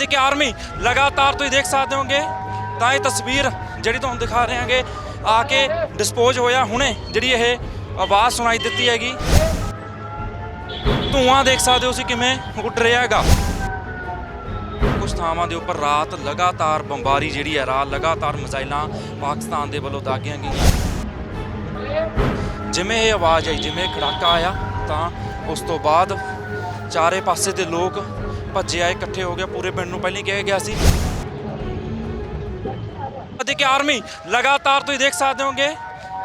ਦੀ ਕਿ ਆਰਮੀ ਲਗਾਤਾਰ ਤੁਸੀਂ ਦੇਖ ਸਕਦੇ ਹੋਗੇ, ਤਾਂ ਇਹ ਤਸਵੀਰ ਜਿਹੜੀ ਤੁਹਾਨੂੰ ਦਿਖਾ ਰਹੇ ਹਾਂਗੇ ਆ ਕੇ ਡਿਸਪੋਜ਼ ਹੋਇਆ ਹੁਣੇ ਜਿਹੜੀ ਇਹ ਆਵਾਜ਼ ਸੁਣਾਈ ਦਿੱਤੀ ਹੈਗੀ। ਧੂਆਂ ਦੇਖ ਸਕਦੇ ਹੋ ਤੁਸੀਂ ਕਿਵੇਂ ਉੱਡ ਰਿਹਾ ਹੈਗਾ। ਕੁਝ ਥਾਵਾਂ ਦੇ ਉੱਪਰ ਰਾਤ ਲਗਾਤਾਰ ਬੰਬਾਰੀ ਜਿਹੜੀ ਹੈ, ਰਾਤ ਲਗਾਤਾਰ ਮਿਜ਼ਾਈਲਾਂ ਪਾਕਿਸਤਾਨ ਦੇ ਵੱਲੋਂ ਦਾਗੀਆਂ ਗਈਆਂ। ਜਿਵੇਂ ਇਹ ਆਵਾਜ਼ ਆਈ, ਜਿਵੇਂ ਖੜਾਕਾ ਆਇਆ, ਤਾਂ ਉਸ ਤੋਂ ਬਾਅਦ ਚਾਰੇ ਪਾਸੇ ਦੇ ਲੋਕ ਭੱਜੇ ਆਏ, ਇਕੱਠੇ ਹੋ ਗਏ, ਪੂਰੇ ਪਿੰਡ ਨੂੰ ਪਹਿਲਾਂ ਹੀ ਕਿਹਾ ਗਿਆ ਸੀ। ਅਤੇ ਕਿ ਆਰਮੀ ਲਗਾਤਾਰ ਤੁਸੀਂ ਦੇਖ ਸਕਦੇ ਹੋਗੇ,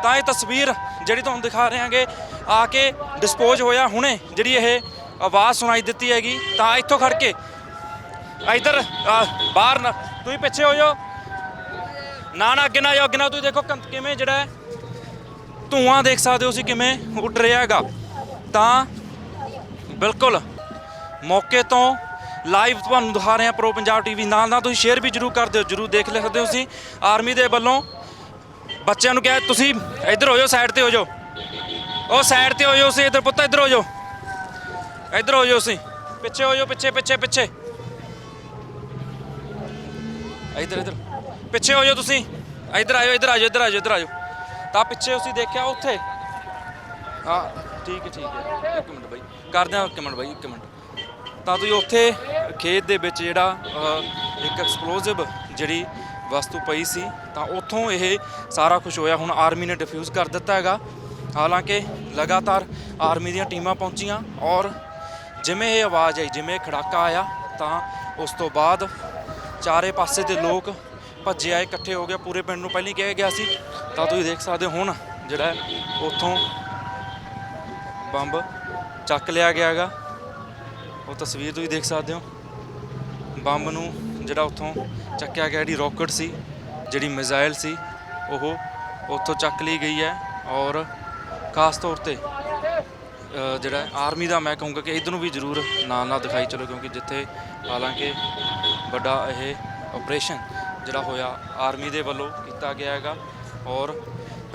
ਤਾਂ ਇਹ ਤਸਵੀਰ ਜਿਹੜੀ ਤੁਹਾਨੂੰ ਦਿਖਾ ਰਹੇ ਹਾਂਗੇ ਆ ਕੇ ਡਿਸਪੋਜ਼ ਹੋਇਆ ਹੁਣੇ, ਜਿਹੜੀ ਇਹ ਆਵਾਜ਼ ਸੁਣਾਈ ਦਿੱਤੀ ਹੈਗੀ, ਤਾਂ ਇੱਥੋਂ ਖੜ ਕੇ, ਇਧਰ ਬਾਹਰ ਨਾ, ਤੁਸੀਂ ਪਿੱਛੇ ਹੋ ਜਾਓ। ਨਾ ਨਾ, ਅੱਗੇ ਨਾ ਜਾਓ, ਅੱਗੇ ਨਾ ਤੁਸੀਂ ਦੇਖੋ ਕੰ- ਕਿਵੇਂ ਜਿਹੜਾ ਹੈ, ਧੂਆਂ ਦੇਖ ਸਕਦੇ ਹੋ ਤੁਸੀਂ ਕਿਵੇਂ ਉੱਡ ਰਿਹਾ ਹੈਗਾ। ਤਾਂ ਬਿਲਕੁਲ ਮੌਕੇ ਤੋਂ ਲਾਈਵ ਤੁਹਾਨੂੰ ਦਿਖਾ ਰਹੇ ਹਾਂ ਪ੍ਰੋ ਪੰਜਾਬ ਟੀਵੀ ਨਾਲ ਨਾਲ ਤੁਸੀਂ ਸ਼ੇਅਰ ਵੀ ਜਰੂਰ ਕਰ ਦਿਓ, ਜਰੂਰ ਦੇਖ ਲੈ ਸਕਦੇ ਹੋ ਤੁਸੀਂ। ਆਰਮੀ ਦੇ ਵੱਲੋਂ ਬੱਚਿਆਂ ਨੂੰ ਕਿਹਾ, ਤੁਸੀਂ ਇੱਧਰ ਹੋ ਜਾਓ ਸਾਈਡ ਤੇ ਹੋ ਜਾਓ। ਉਹ ਸਾਈਡ ਤੇ ਹੋ ਜਾਓ ਤੁਸੀਂ, ਇੱਧਰ ਪੁੱਤ, ਇੱਧਰ ਹੋ ਜਾਓ। ਇੱਧਰ ਹੋ ਜਾਓ ਤੁਸੀਂ। ਪਿੱਛੇ ਹੋ ਜਾਓ, ਪਿੱਛੇ ਪਿੱਛੇ ਪਿੱਛੇ। ਇੱਧਰ ਇੱਧਰ। ਪਿੱਛੇ ਹੋ ਜਾਓ ਤੁਸੀਂ। ਇੱਧਰ ਆਇਓ, ਇੱਧਰ ਆਜੋ ਇੱਧਰ ਆਜੋ ਇੱਧਰ ਆਜੋ ਤਾਂ ਪਿੱਛੇ ਤੁਸੀਂ ਦੇਖਿਆ ਉੱਥੇ? ਹਾਂ, ਠੀਕ ਹੈ ਠੀਕ ਹੈ। ਇੱਕ ਮਿੰਟ ਬਾਈ। ਕਰਦੇ ਹਾਂ, ਇੱਕ ਮਿੰਟ ਬਾਈ, ਇੱਕ ਮਿੰਟ। ਤਾਂ ਤੁਸੀਂ ਉੱਥੇ ਖੇਤ ਦੇ ਵਿੱਚ ਜਿਹੜਾ ਇੱਕ ਐਕਸਪਲੋਸਿਵ ਜਿਹੜੀ ਵਸਤੂ ਪਈ ਸੀ, ਤਾਂ ਉੱਥੋਂ ਇਹ ਸਾਰਾ ਕੁਝ ਹੋਇਆ। ਹੁਣ ਆਰਮੀ ਨੇ ਡਿਫਿਊਜ਼ ਕਰ ਦਿੱਤਾ ਹੈਗਾ। ਹਾਲਾਂਕਿ ਲਗਾਤਾਰ ਆਰਮੀ ਦੀਆਂ ਟੀਮਾਂ ਪਹੁੰਚੀਆਂ ਔਰ ਜਿਵੇਂ ਇਹ ਆਵਾਜ਼ ਆਈ, ਜਿਵੇਂ ਇਹ ਖੜਾਕਾ ਆਇਆ, ਤਾਂ ਉਸ ਤੋਂ ਬਾਅਦ ਚਾਰੇ ਪਾਸੇ ਦੇ ਲੋਕ ਭੱਜੇ ਆਏ, ਇਕੱਠੇ ਹੋ ਗਏ। ਪੂਰੇ ਪਿੰਡ ਨੂੰ ਪਹਿਲਾਂ ਹੀ ਕਿਹਾ ਗਿਆ ਸੀ। ਤਾਂ ਤੁਸੀਂ ਦੇਖ ਸਕਦੇ ਹੋ ਹੁਣ ਜਿਹੜਾ ਉੱਥੋਂ ਬੰਬ ਚੱਕ ਲਿਆ ਗਿਆ ਹੈਗਾ। ਉਹ ਤਸਵੀਰ ਤੁਸੀਂ ਦੇਖ ਸਕਦੇ ਹੋ। ਬੰਬ ਨੂੰ ਜਿਹੜਾ ਉੱਥੋਂ ਚੱਕਿਆ ਗਿਆ ਜਿਹੜੀ ਰਾਕਟ ਸੀ, ਜਿਹੜੀ ਮਿਜ਼ਾਈਲ ਸੀ, ਉਹ ਉੱਥੋਂ ਚੱਕ ਲਈ ਗਈ ਹੈ ਔਰ ਖਾਸ ਤੌਰ ਤੇ ਜਿਹੜਾ ਆਰਮੀ ਦਾ ਮੈਂ ਕਹੂੰਗਾ ਕਿ ਇਧਰ ਨੂੰ ਵੀ ਜ਼ਰੂਰ ਨਾਲ ਨਾਲ ਦਿਖਾਈ ਚਲੋ ਕਿਉਂਕਿ ਜਿੱਥੇ ਹਾਲਾਂਕਿ ਵੱਡਾ ਇਹ ਆਪਰੇਸ਼ਨ ਜਿਹੜਾ ਹੋਇਆ ਆਰਮੀ ਦੇ ਵੱਲੋਂ ਕੀਤਾ ਗਿਆ ਹੈਗਾ ਔਰ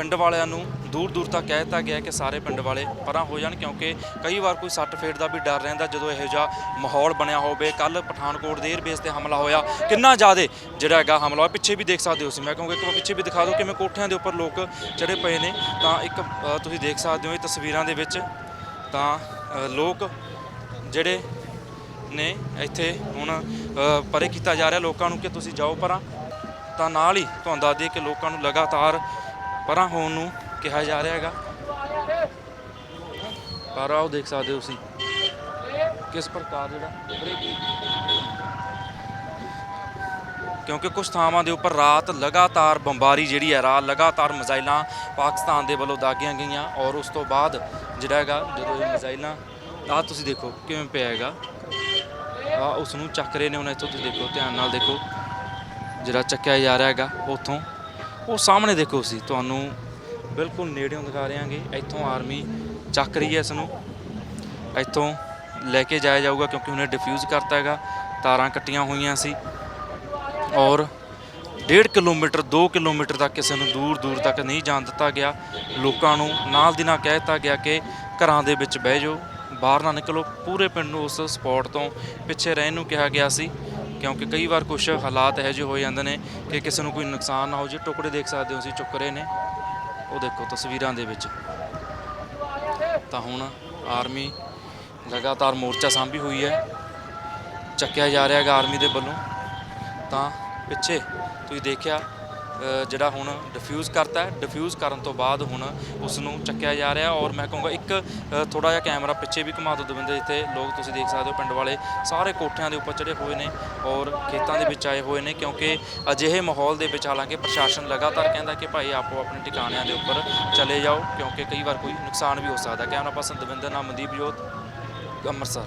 ਪਿੰਡ ਵਾਲਿਆਂ ਨੂੰ ਦੂਰ ਦੂਰ ਤੱਕ ਕਹਿ ਦਿੱਤਾ ਗਿਆ ਕਿ ਸਾਰੇ ਪਿੰਡ ਵਾਲੇ ਪਰਾਂ ਹੋ ਜਾਣ ਕਿਉਂਕਿ ਕਈ ਵਾਰ ਕੋਈ ਸੱਟ ਫੇਟ ਦਾ ਵੀ ਡਰ ਰਹਿੰਦਾ ਜਦੋਂ ਇਹੋ ਜਿਹਾ ਮਾਹੌਲ ਬਣਿਆ ਹੋਵੇ। ਕੱਲ ਪਠਾਨਕੋਟ ਦੇ 에ਅਰਬੇਸ ਤੇ ਹਮਲਾ ਹੋਇਆ। ਕਿੰਨਾ ਜ਼ਿਆਦਾ ਜਿਹੜਾ ਹੈਗਾ ਹਮਲਾ ਹੋਇਆ। ਪਿੱਛੇ ਵੀ ਦੇਖ ਸਕਦੇ ਹੋ ਤੁਸੀਂ। ਮੈਂ ਕਹੂੰਗਾ ਇੱਕ ਵਾਰ ਪਿੱਛੇ ਵੀ ਦਿਖਾ ਦਿਓ ਕਿਵੇਂ ਕੋਠਿਆਂ ਦੇ ਉੱਪਰ ਲੋਕ ਚੜੇ ਪਏ ਨੇ। ਤਾਂ ਇੱਕ ਤੁਸੀਂ ਦੇਖ ਸਕਦੇ ਹੋ ਇਹ ਤਸਵੀਰਾਂ ਦੇ ਵਿੱਚ ਤਾਂ ਲੋਕ ਜਿਹੜੇ ਨੇ ਇੱਥੇ ਹੁਣ ਪਰੇ ਕੀਤਾ ਜਾ ਰਿਹਾ। ਲੋਕਾਂ ਨੂੰ ਕਿ ਤੁਸੀਂ ਜਾਓ ਪਰਾਂ। ਤਾਂ ਨਾਲ ਹੀ ਤੁਹਾਨੂੰ ਦੱਸ ਦਈਏ ਕਿ ਲੋਕਾਂ ਨੂੰ ਲਗਾਤਾਰ ਪਰਾਂ ਹੋਣ ਨੂੰ ਕਿਹਾ ਜਾ ਰਿਹਾ ਹੈਗਾ। ਪਰ ਆਓ ਦੇਖ ਸਕਦੇ ਹੋ ਤੁਸੀਂ ਕਿਸ ਪ੍ਰਕਾਰ ਜਿਹੜਾ ਕਿਉਂਕਿ ਕੁਝ ਥਾਵਾਂ ਦੇ ਉੱਪਰ ਰਾਤ ਲਗਾਤਾਰ ਬੰਬਾਰੀ ਜਿਹੜੀ ਹੈ, ਰਾਤ ਲਗਾਤਾਰ ਮਿਜ਼ਾਈਲਾਂ ਪਾਕਿਸਤਾਨ ਦੇ ਵੱਲੋਂ ਦਾਗੀਆਂ ਗਈਆਂ ਔਰ ਉਸ ਤੋਂ ਬਾਅਦ ਜਿਹੜਾ ਹੈਗਾ, ਜਦੋਂ ਇਹ ਮਿਜ਼ਾਈਲਾਂ, ਆਹ ਤੁਸੀਂ ਦੇਖੋ ਕਿਵੇਂ ਪਿਆ ਹੈਗਾ। ਆ ਉਸ ਨੂੰ ਚੱਕ ਰਹੇ ਨੇ ਉਹਨਾਂ ਇੱਥੋਂ ਤੁਸੀਂ ਦੇਖੋ, ਧਿਆਨ ਨਾਲ ਦੇਖੋ ਜਿਹੜਾ ਚੱਕਿਆ ਜਾ ਰਿਹਾ ਹੈਗਾ ਉੱਥੋਂ। ਉਹ ਸਾਹਮਣੇ ਦੇਖੋ ਸੀ ਤੁਹਾਨੂੰ ਬਿਲਕੁਲ ਨੇੜਿਓਂ ਦਿਖਾ ਰਹੇ ਹਾਂਗੇ ਇੱਥੋਂ ਆਰਮੀ ਚੱਕ ਰਹੀ ਹੈ ਇਸ ਨੂੰ ਇੱਥੋਂ ਲੈ ਕੇ ਜਾਇਆ ਜਾਊਗਾ ਕਿਉਂਕਿ ਉਹਨੇ ਡਿਫਿਊਜ਼ ਕਰਤਾ ਹੈਗਾ। ਤਾਰਾਂ ਕੱਟੀਆਂ ਹੋਈਆਂ ਸੀ। ਔਰ 1.5 ਕਿਲੋਮੀਟਰ 2 ਕਿਲੋਮੀਟਰ ਤੱਕ ਕਿਸੇ ਨੂੰ ਦੂਰ ਦੂਰ ਤੱਕ ਨਹੀਂ ਜਾਣ ਦਿੱਤਾ ਗਿਆ। ਲੋਕਾਂ ਨੂੰ ਨਾਲ ਦੀ ਨਾਲ ਕਹਿ ਦਿੱਤਾ ਗਿਆ ਕਿ ਘਰਾਂ ਦੇ ਵਿੱਚ ਬਹਿ ਜਾਓ, ਬਾਹਰ ਨਾ ਨਿਕਲੋ। ਪੂਰੇ ਪਿੰਡ ਨੂੰ ਉਸ ਸਪੌਟ ਤੋਂ ਪਿੱਛੇ ਰਹਿਣ ਨੂੰ ਕਿਹਾ ਗਿਆ ਸੀ। ਕਿਉਂਕਿ ਕਈ ਵਾਰ ਕੁਝ ਹਾਲਾਤ ਇਹੋ ਜਿਹੇ ਹੋ ਜਾਂਦੇ ਨੇ ਕਿ ਕਿਸੇ ਨੂੰ ਕੋਈ ਨੁਕਸਾਨ ਨਾ ਹੋ ਜੇ ਟੁਕੜੇ ਦੇਖ ਸਕਦੇ ਹੋ ਅਸੀਂ, ਚੁੱਕ ਰਹੇ ਨੇ। ਉਹ ਦੇਖੋ ਤਸਵੀਰਾਂ ਦੇ ਵਿੱਚ। ਤਾਂ ਹੁਣ ਆਰਮੀ ਲਗਾਤਾਰ ਮੋਰਚਾ ਸਾਂਭੀ ਹੋਈ ਹੈ। ਚੱਕਿਆ ਜਾ ਰਿਹਾ ਹੈਗਾ ਆਰਮੀ ਦੇ ਵੱਲੋਂ। ਤਾਂ ਪਿੱਛੇ ਤੁਸੀਂ ਦੇਖਿਆ ਜਿਹੜਾ ਹੁਣ ਡਿਫਿਊਜ਼ ਕਰਤਾ ਹੈ ਡਿਫਿਊਜ਼ ਕਰਨ ਤੋਂ ਬਾਅਦ ਹੁਣ ਉਸ ਨੂੰ ਚੱਕਿਆ ਜਾ ਰਿਹਾ ਔਰ ਮੈਂ ਕਹੂੰਗਾ ਇੱਕ ਥੋੜਾ ਜਿਹਾ ਕੈਮਰਾ ਪਿੱਛੇ ਵੀ ਘੁਮਾ ਦਿਓ ਦਵਿੰਦਰ, ਜਿੱਥੇ ਲੋਕ ਤੁਸੀਂ ਦੇਖ ਸਕਦੇ ਹੋ ਪਿੰਡ ਵਾਲੇ ਸਾਰੇ ਕੋਠਿਆਂ ਦੇ ਉੱਪਰ ਚੜੇ ਹੋਏ ਨੇ ਔਰ ਖੇਤਾਂ ਦੇ ਵਿੱਚ ਆਏ ਹੋਏ ਨੇ ਕਿਉਂਕਿ ਅਜਿਹੇ ਮਾਹੌਲ ਦੇ ਵਿੱਚ ਹਾਲਾਂਕਿ ਪ੍ਰਸ਼ਾਸਨ ਲਗਾਤਾਰ ਕਹਿੰਦਾ ਕਿ ਭਾਈ ਆਪੋ ਆਪਣੇ ਟਿਕਾਣਿਆਂ ਦੇ ਉੱਪਰ ਚਲੇ ਜਾਓ ਕਿਉਂਕਿ ਕਈ ਵਾਰ ਕੋਈ ਨੁਕਸਾਨ ਵੀ ਹੋ ਸਕਦਾ ਕੈਮਰਾ ਪਰਸਨ ਦਵਿੰਦਰ, ਨਾਮ ਮਨਦੀਪ ਜੋਤ, ਅੰਮ੍ਰਿਤਸਰ।